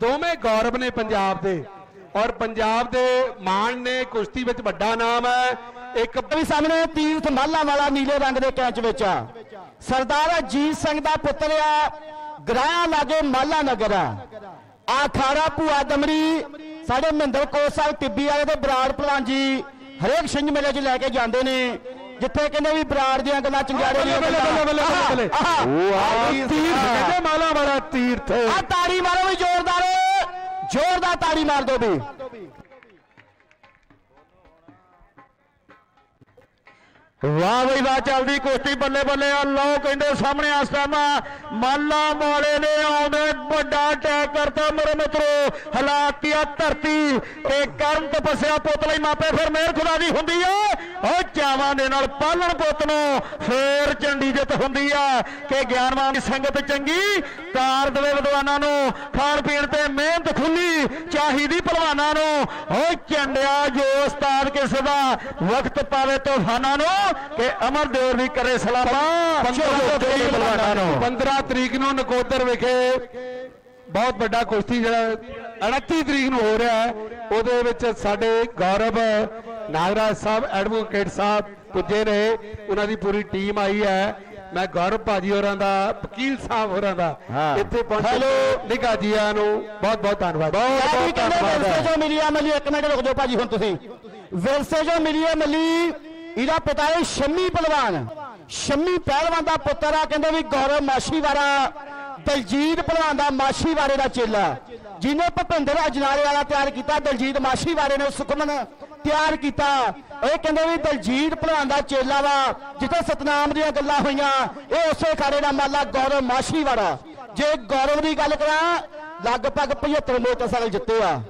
ਦੋਵੇਂ ਗੌਰਵ ਨੇ ਪੰਜਾਬ ਦੇ ਔਰ ਪੰਜਾਬ ਦੇ ਮਾਣ ਨੇ ਕੁਸ਼ਤੀ ਵਿੱਚ ਵੱਡਾ ਨਾਮ ਹੈ। ਇੱਕ ਵੀ ਸਾਹਮਣੇ ਤੀਰਥ ਮਾਲਾ ਵਾਲਾ ਨੀਲੇ ਰੰਗ ਦੇ ਕੈਚ ਵਿੱਚ ਆ। ਸਰਦਾਰ ਅਜੀਤ ਸਿੰਘ ਦਾ ਪੁੱਤਰ ਆ, ਗ੍ਰਾਹ ਲਾਗੇ ਮਾਲਾ ਨਗਰ ਆ। ਆ ਖਾੜਾ ਭੂਆ ਦਮਰੀ, ਸਾਡੇ ਮਹਿੰਦਰ ਕੋਟ ਸਾਹਿਬ ਟਿੱਬੀ ਵਾਲੇ ਦੇ ਬਰਾੜ ਪ੍ਰਧਾਨ ਜੀ, ਹਰੇਕ ਸਿੰਘ ਮੇਲੇ 'ਚ ਲੈ ਕੇ ਜਾਂਦੇ ਨੇ। ਜਿੱਥੇ ਕਹਿੰਦੇ ਵੀ ਬਰਾੜ ਦੀਆਂ ਗੱਲਾਂ ਚੰਗਿਆੜੇ ਦੀਆਂ ਬੱਲੇ, ਬੱਲੇ, ਬੱਲੇ, ਬੱਲੇ, ਆ ਆਹ, ਤੀਰਥ ਕਹਿੰਦੇ ਮਾਲਾ ਵਾਲਾ ਤੀਰਥ ਆ ਤਾੜੀ ਮਾਰੋ ਵੀ ਜ਼ੋਰਦਾਰ। ਜ਼ੋਰਦਾਰ ਤਾੜੀ ਮਾਰ ਦਿਓ ਵੀ। ਵਾਹ ਬਈ ਵਾਹ ਚੱਲਦੀ ਕੁਸ਼ਤੀ ਬੱਲੇ ਬੱਲੇ। ਆ ਲਓ ਕਹਿੰਦੇ ਸਾਹਮਣੇ ਆਸਤਾਨਾ ਮਾਲਾ ਮੋਲੇ ਨੇ ਆਉਂਦੇ ਵੱਡਾ ਅਟੈਕ ਕਰਤਾ ਮੇਰੇ ਮਿੱਤਰੋ। ਹਾਲਾਤੀ ਆ ਧਰਤੀ ਤੇ ਕਰਮ ਤਪੱਸਿਆ ਪੁੱਤ ਲਈ ਮਾਪੇ ਫਿਰ ਮਿਹਰ ਖੁਦਾ ਦੀ ਹੁੰਦੀ ਆ। ਉਹ ਚਾਵਾਂ ਦੇ ਨਾਲ ਪਾਲਣ ਪੁੱਤ ਨੂੰ ਫੇਰ ਚੰਡੀ ਜਿੱਤ ਹੁੰਦੀ ਆ ਕਿ ਗਿਆਨਵਾਨ ਦੀ ਸੰਗਤ ਚੰਗੀ ਕਾਰ ਦੇਵੇ ਵਿਦਵਾਨਾਂ ਨੂੰ ਖਾਣ ਪੀਣ ਤੇ ਮਿਹਨਤ ਖੁੱਲੀ ਚਾਹੀਦੀ ਪਹਿਲਵਾਨਾਂ ਨੂੰ। ਉਹ ਚੰਡਿਆ ਜੋ ਉਸਤਾਦ ਕਿਸੇ ਦਾ ਵਕਤ ਪਾਵੇ ਤੂਫਾਨਾਂ ਨੂੰ ਕਿ ਅਮਰਦੇਵ ਵੀ ਕਰੇ ਸਲਾਮਾਂ। ਛੋਟੇ ਪਹਿਲਵਾਨਾਂ ਨੂੰ 15 ਤਰੀਕ ਨੂੰ ਨਕੋਦਰ ਵਿਖੇ ਬਹੁਤ ਵੱਡਾ ਕੁਸ਼ਤੀ ਜਿਹੜਾ 29 ਤਰੀਕ ਨੂੰ ਹੋ ਰਿਹਾ ਹੈ। ਉਹਦੇ ਵਿੱਚ ਸਾਡੇ ਗੌਰਵ ਨਾਗਰਾਜ ਸਾਹਿਬ ਐਡਵੋਕੇਟ ਸਾਹਿਬ ਪੁੱਜੇ ਨੇ ਉਹਨਾਂ ਦੀ ਪੂਰੀ ਟੀਮ ਆਈ ਹੈ। ਮੈਂ ਗੌਰਵ ਭਾਜੀ ਹੋਰਾਂ ਦਾ ਵਕੀਲ ਸਾਹਿਬ ਹੋਰਾਂ ਦਾ। ਇੱਥੇ ਪਹੁੰਚੇ ਨਿੱਘਾ ਜੀਆਂ ਨੂੰ ਬਹੁਤ ਬਹੁਤ ਧੰਨਵਾਦ। ਬਹੁਤ ਧੰਨਵਾਦ ਵਿਰਸੇ। ਜੋ ਮਿਲੀ ਆ ਮੱਲੀ ਇੱਕ ਮਿੰਟ ਰੁਕ ਜਾਓ ਭਾਜੀ ਹੁਣ ਤੁਸੀਂ। ਵਿਰਸੇ ਜੋ ਮਿਲੀ ਆ ਮੱਲੀ ਇਹਦਾ ਪਿਤਾ ਹੈ ਸ਼ੰਮੀ ਪਹਿਲਵਾਨ। ਸ਼ੰਮੀ ਪਹਿਲਵਾਨ ਦਾ ਪੁੱਤਰ ਆ ਕਹਿੰਦੇ ਵੀ ਗੌਰਵ ਮਾਸ਼ੀਵਾੜਾ ਦਲਜੀਤ ਪਹਿਲਵਾਨ ਦਾ ਮਾਸ਼ੀਵਾੜੇ ਦਾ ਚੇਲਾ। ਜਿਹਨੇ ਭਪਿੰਦਰ ਅਜਨਾਲੇ ਵਾਲਾ ਤਿਆਰ ਕੀਤਾ, ਦਲਜੀਤ ਮਾਸ਼ੀਵਾੜੇ ਨੇ ਸੁਖਮਨ ਤਿਆਰ ਕੀਤਾ। ਇਹ ਕਹਿੰਦੇ ਵੀ ਦਲਜੀਤ ਪਹਿਲਵਾਨ ਦਾ ਚੇਲਾ ਵਾ, ਜਿੱਥੇ ਸਤਨਾਮ ਦੀਆਂ ਗੱਲਾਂ ਹੋਈਆਂ, ਇਹ ਉਸੇ ਖਾੜੇ ਦਾ ਮਾਲਾ ਗੌਰਵ ਮਾਸ਼ੀਵਾੜਾ ਜੇ ਗੌਰਵ ਦੀ ਗੱਲ ਕਰਾਂ, ਲਗਭਗ 75 ਮੋਟਰਸਾਈਕਲ ਜਿੱਤੇ ਆ।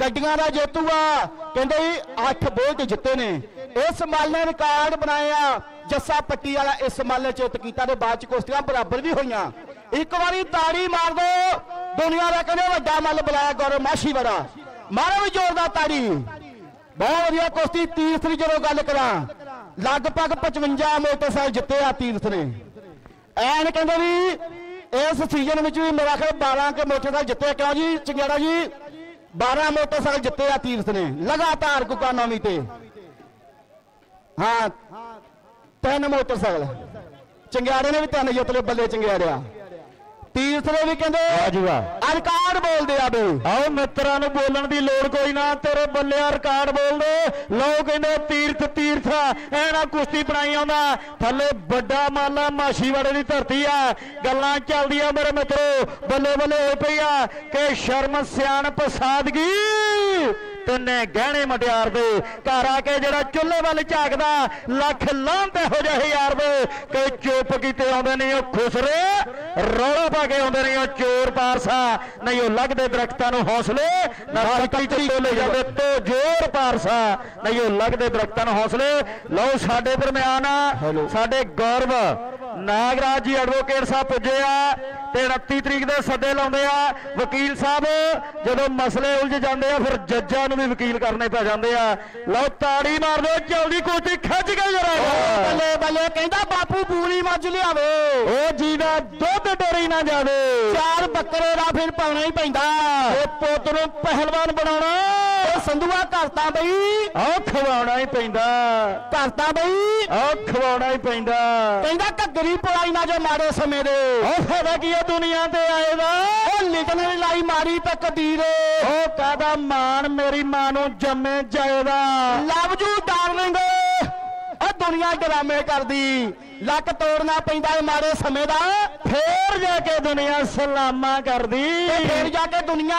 ਗੱਡੀਆਂ ਦਾ ਜੇਤੂ ਆ, ਕਹਿੰਦੇ ਜੀ 8 ਬੋਲਟ ਜਿੱਤੇ ਨੇ। ਇਸ ਮੱਲ ਨੇ ਰਿਕਾਰਡ ਬਣਾਇਆ, ਜੱਸਾ ਪੱਟੀ ਵਾਲਾ ਇਸ ਮੱਲ ਨੇ ਚਿੱਤ ਕੀਤਾ ਤੇ ਬਾਅਦ ਚ ਕੁਸ਼ਤੀਆਂ ਬਰਾਬਰ ਵੀ ਹੋਈਆਂ। ਇੱਕ ਵਾਰੀ ਤਾੜੀ ਮਾਰ ਦੋ। ਦੁਨੀਆ ਦਾ ਕਹਿੰਦੇ ਵੱਡਾ ਮੱਲ ਬੁਲਾਇਆ ਗੌਰਵ ਮਾਸ਼ੀ ਬੜਾ। ਮਾਰੋ ਵੀ ਜ਼ੋਰਦਾਰ ਤਾੜੀ। ਬਹੁਤ ਵਧੀਆ ਕੁਸ਼ਤੀ ਤੀਰਥ ਦੀ ਜਦੋਂ ਗੱਲ ਕਰਾਂ, ਲਗਭਗ 55 ਮੋਟਰਸਾਈਕਲ ਜਿੱਤੇ ਆ ਤੀਰਥ ਨੇ। ਐਨ ਕਹਿੰਦੇ ਵੀ ਇਸ ਸੀਜ਼ਨ ਵਿੱਚ ਵੀ ਮੇਰਾ ਖਿਆਲ 12 ਕੇ ਮੋਟਰਸਾਈਕਲ ਜਿੱਤੇ ਕਿਉਂ ਜੀ? ਚੰਗਿਆੜਾ ਜੀ 12 ਮੋਟਰਸਾਈਕਲ ਜਿੱਤੇ ਆ ਤੀਰਥ ਨੇ, ਲਗਾਤਾਰ ਕੁਕਾਨੋਮੀ ਤੇ। ਹਾਂ, ਤਿੰਨ ਮੋਟਰਸਾਈਕਲ। ਚੰਗਿਆੜੇ ਨੇ ਵੀ ਤਿੰਨ ਜਿੱਤ ਲਏ, ਬੱਲੇ ਚੰਗਿਆੜਿਆ। ਨੇ ਵੀ ਕਹਿੰਦੇ ਜੀ ਵਾਹ। ਰਿਕਾਰਡ ਬੋਲਦੇ ਆ ਬਈ। ਆਓ ਮਿੱਤਰਾਂ ਨੂੰ ਬੋਲਣ ਦੀ ਲੋੜ ਕੋਈ ਨਾ ਤੇਰੇ ਬੱਲਿਆ ਰਿਕਾਰਡ ਬੋਲਦੇ। ਲੋਕ ਕਹਿੰਦੇ ਤੀਰਥ ਤੀਰਥ ਐਨਾ ਕੁਸ਼ਤੀ ਬਣਾਈ ਆਉਂਦਾ। ਥੱਲੇ ਵੱਡਾ ਮਾਲਾ ਮਾਸ਼ੀਵਾੜੇ ਦੀ ਧਰਤੀ ਆ। ਗੱਲਾਂ ਚੱਲਦੀਆਂ ਮੇਰੇ ਮਿੱਤਰੋ ਬੱਲੇ ਬੱਲੇ ਹੋਈ ਪਈ ਆ ਕਿ ਸ਼ਰਮ ਸਿਆਣਪ ਸਾਦਗੀ। ਤਿੰਨੇ ਗਹਿਣੇ ਮਟਿਆਰ ਦੇ। ਘਰ ਆ ਕੇ ਜਿਹੜਾ ਚੁੱਲ੍ਹੇ ਵੱਲ ਝਾਕਦਾ ਲੱਖ ਲਾਂਤ ਇਹੋ ਜਿਹੇ ਯਾਰ ਦੇ ਕਿ ਚੁੱਪ ਕੀਤੇ ਆਉਂਦੇ ਨਹੀਂ ਉਹ ਖੁਸਰੇ ਰੌਲਾ ਪਾ ਕੇ ਆਉਂਦੇ ਨਹੀਂ ਉਹ ਚੋਰ ਪਾਰਸਾ। ਨਹੀਂ ਉਹ ਲੱਗਦੇ ਦਰਖਤਾਂ ਨੂੰ ਹੌਸਲੇ। ਨਾ ਸੱਤੀ ਚ ਤੋਲੇ ਜਾਂਦੇ ਤੋ ਜੋਰ ਪਾਰਸਾ। ਨਹੀਂ ਉਹ ਲੱਗਦੇ ਦਰਖਤਾਂ ਨੂੰ ਹੌਸਲੇ। ਲਓ ਸਾਡੇ ਦਰਮਿਆਨ ਸਾਡੇ ਗੌਰਵ। ਨਾਗਰਾਜ ਜੀ ਐਡਵੋਕੇਟ ਸਾਹਿਬ ਪੁੱਜੇ ਆ ਤੇ 29 ਤਰੀਕ ਦੇ ਸੱਦੇ ਲਾਉਂਦੇ ਆ। ਵਕੀਲ ਸਾਹਿਬ ਜਦੋਂ ਮਸਲੇ ਉਲਝ ਜਾਂਦੇ ਆ ਫਿਰ ਜੱਜਾਂ ਨੂੰ ਵੀ ਵਕੀਲ ਕਰਨੇ ਪੈ ਜਾਂਦੇ ਆ। ਲਓ ਤਾੜੀ ਮਾਰ ਦਿਓ ਜਲਦੀ ਕੋਟੀ ਖਿੱਚ ਕੇ ਜਰਾ ਬੱਲੇ ਬੱਲੇ ਕਹਿੰਦਾ ਬਾਪੂ ਪੂਰੀ ਮੱਝ ਲਿਆਵੇ। ਉਹ ਜੀ ਦਾ ਦੁੱਧ ਡੋਰੀ ਨਾ ਜਾਵੇ। ਚਾਰ ਬੱਕਰੇ ਦਾ ਫਿਰ ਪਾਉਣਾ ਹੀ ਪੈਂਦਾ। ਉਹ ਪੁੱਤ ਨੂੰ ਪਹਿਲਵਾਨ ਬਣਾਉਣਾ। ਉਹ ਸੰਧੂਆ ਕਰਤਾ ਬਈ। ਆਹ ਖਵਾਉਣਾ ਹੀ ਪੈਂਦਾ। ਕਰਤਾ ਬਈ। ਆਹ ਖਵਾਉਣਾ ਹੀ ਪੈਂਦਾ। ਕਹਿੰਦਾ ਘੱਗਰੀ ਪਵਾਈ ਨਾ ਜੋ ਮਾੜੇ ਸਮੇਂ ਦੇ। ਉਹ ਫਾਇਦਾ ਕੀ ਆ ਦੁਨੀਆ ਤੇ ਆਏ ਦਾ? ਉਹ ਲਿਖਣ ਨੇ ਲਾਈ ਮਾਰੀ ਤਾਂ ਕਦੀਰ। ਉਹ ਕਾਦਾ ਮਾਨ ਮੇਰੀ ਮਾਂ ਨੂੰ ਜੰਮੇ ਜਾਏਦਾ ਲਵ ਯੂ ਡਾਰਲਿੰਗ। ਉਹ ਦੁਨੀਆ ਡਰਾਮੇ ਕਰਦੀ। ਲੱਕ ਤੋੜਨਾ ਪੈਂਦਾ ਮਾੜੇ ਸਮੇਂ ਦਾ। ਫੇਰ ਜਾ ਕੇ ਦੁਨੀਆ ਸਲਾਮਾਂ ਕਰਦੀ। ਫੇਰ ਜਾ ਕੇ ਦੁਨੀਆ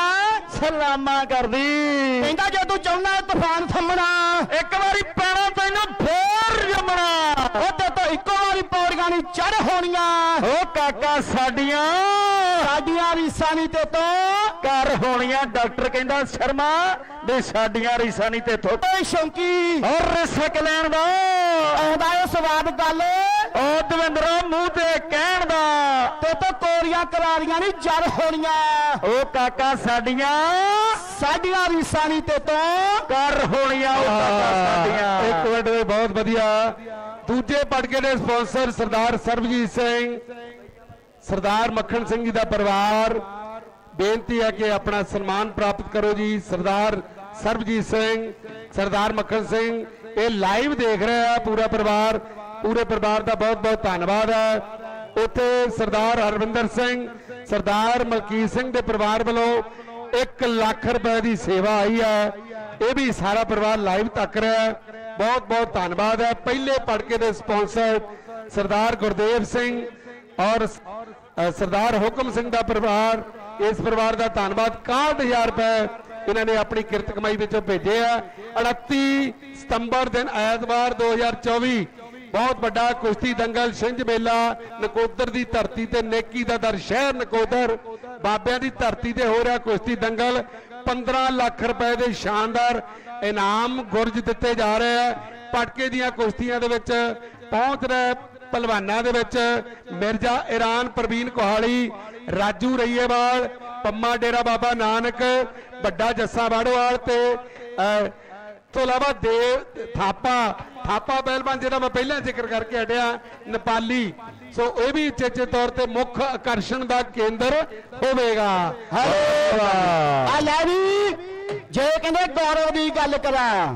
ਸਲਾਮਾਂ ਕਰਦੀ। ਕਹਿੰਦਾ ਜੇ ਤੂੰ ਚਾਹੁੰਦਾ ਤੂਫਾਨ ਥੰਮਣਾ ਇੱਕ ਵਾਰੀ ਪੈਣਾ ਤੈਨੂੰ ਫੇਰ ਜੰਮਣਾ। ਉਹ ਤੇ ਤੋਂ ਇੱਕੋ ਵਾਰੀ ਪੌੜੀਆਂ ਨਹੀਂ ਚੜ ਹੋਣੀਆਂ। ਉਹ ਕਾਕਾ ਸਾਡੀਆਂ। ਸਾਡੀਆਂ ਰੀਸਾਂ ਨਹੀਂ ਤੇ ਤੋਂ ਘਰ ਹੋਣੀਆਂ ਡਾਕਟਰ ਕਹਿੰਦਾ ਸ਼ਰਮਾ ਵੀ ਸਾਡੀਆਂ ਰੀਸਾਂ ਨਹੀਂ ਤੇ। ਥੋ ਓਏ ਸ਼ੌਂਕੀ। ਔਰ ਰਿਸਕ ਲੈਣ ਦਾ। ਆਉਂਦਾ ਏ ਸਵਾਦ ਗੱਲ। ਉਹ ਦਵਿੰਦਰਾ ਮੂੰਹ ਤੇ ਕਹਿਣ ਦਾ। ਤੇ ਤੋਂ ਕੋਰੀਆਂ ਕਰਾਰੀਆਂ ਨਹੀਂ ਜੜ ਹੋਣੀਆਂ। ਉਹ ਕਾਕਾ ਸਾਡੀਆਂ। ਸਾਡੀਆਂ ਰੀਸਾਂ ਨਹੀਂ ਤੇ ਤੋਂ ਘਰ ਹੋਣੀਆਂ ਉਹ ਕਾਕਾ ਸਾਡੀਆਂ। ਇੱਕ ਮਿੰਟ ਦੇ ਬਹੁਤ ਵਧੀਆ। ਦੂਜੇ ਪਟਕੇ ਦੇ ਸਪਾਂਸਰ ਸਰਦਾਰ ਸਰਬਜੀਤ ਸਿੰਘ, ਸਰਦਾਰ ਮੱਖਣ ਸਿੰਘ ਜੀ ਦਾ ਪਰਿਵਾਰ। ਬੇਨਤੀ ਹੈ ਕਿ ਆਪਣਾ ਸਨਮਾਨ ਪ੍ਰਾਪਤ ਕਰੋ ਜੀ, ਸਰਦਾਰ ਸਰਬਜੀਤ ਸਿੰਘ, ਸਰਦਾਰ ਮੱਖਣ ਸਿੰਘ। ਇਹ ਲਾਈਵ ਦੇਖ ਰਿਹਾ ਹੈ ਪੂਰਾ ਪਰਿਵਾਰ। ਪੂਰੇ ਪਰਿਵਾਰ ਦਾ ਬਹੁਤ ਬਹੁਤ ਧੰਨਵਾਦ ਹੈ। ਉੱਥੇ ਸਰਦਾਰ ਹਰਵਿੰਦਰ ਸਿੰਘ, ਸਰਦਾਰ ਮਲਕੀਤ ਸਿੰਘ ਦੇ ਪਰਿਵਾਰ ਵੱਲੋਂ 1 ਲੱਖ ਰੁਪਏ ਦੀ ਸੇਵਾ ਆਈ ਹੈ। ਇਹ ਵੀ ਸਾਰਾ ਪਰਿਵਾਰ ਲਾਈਵ ਤੱਕ ਰਿਹਾ ਹੈ। ਬਹੁਤ ਬਹੁਤ ਧੰਨਵਾਦ ਹੈ। ਪਹਿਲੇ ਪੜਕੇ ਦੇ ਸਪਾਂਸਰ ਸਰਦਾਰ ਗੁਰਦੇਵ ਸਿੰਘ ਔਰ ਸਰਦਾਰ ਹੁਕਮ ਸਿੰਘ ਦਾ ਪਰਿਵਾਰ। ਇਸ ਪਰਿਵਾਰ ਦਾ ਧੰਨਵਾਦ। 61000 ਰੁਪਏ ਇਹਨਾਂ ਨੇ ਆਪਣੀ ਕਿਰਤ ਕਮਾਈ ਵਿੱਚੋਂ ਭੇਜੇ ਆ। 29 ਸਤੰਬਰ ਦਿਨ ਐਤਵਾਰ 2024 ਬਹੁਤ ਵੱਡਾ ਕੁਸ਼ਤੀ ਦੰਗਲ, ਛਿੰਝ ਮੇਲਾ, ਨਕੋਦਰ ਦੀ ਧਰਤੀ ਤੇ ਨੇਕੀ ਦਾ ਦਰ, ਸ਼ਹਿਰ ਨਕੋਦਰ। ਬਾਬਿਆਂ ਦੀ ਧਰਤੀ ਤੇ ਹੋ ਰਿਹਾ ਕੁਸ਼ਤੀ ਦੰਗਲ। 15 ਲੱਖ ਰੁਪਏ ਦੇ ਸ਼ਾਨਦਾਰ ਇਨਾਮ ਗੁਰਜ ਦਿੱਤੇ ਜਾ ਰਹੇ ਆ। ਪਟਕੇ ਦੀਆਂ ਕੁਸ਼ਤੀਆਂ ਦੇ ਵਿੱਚ ਪਹੁੰਚ ਰਿਹਾ ਪਹਿਲਵਾਨਾਂ ਦੇ ਵਿੱਚ ਮਿਰਜ਼ਾ ਇਰਾਨ ਪ੍ਰਵੀਨ ਕੋਹਾਲੀ, ਰਾਜੂ ਰਈਏਵਾਲ, ਪੰਮਾ ਡੇਰਾ ਬਾਬਾ ਨਾਨਕ, ਵੱਡਾ ਜੱਸਾ ਬਾੜੋਵਾਲ ਤੇ ਤੋਂ ਇਲਾਵਾ ਦੇਵ, ਥਾਪਾ ਥਾਪਾ ਪਹਿਲਵਾਨ ਜਿਹੜਾ ਮੈਂ ਪਹਿਲਾਂ ਜ਼ਿਕਰ ਕਰਕੇ ਹਟਿਆ, ਨੇਪਾਲੀ। ਸੋ ਇਹ ਵੀ ਚੇਚੇ ਤੌਰ ਤੇ ਮੁੱਖ ਆਕਰਸ਼ਣ ਦਾ ਕੇਂਦਰ ਹੋਵੇਗਾ। ਆ ਲੈ ਵੀ ਜੇ ਕਹਿੰਦੇ ਗੌਰਵ ਦੀ ਗੱਲ ਕਰਾਂ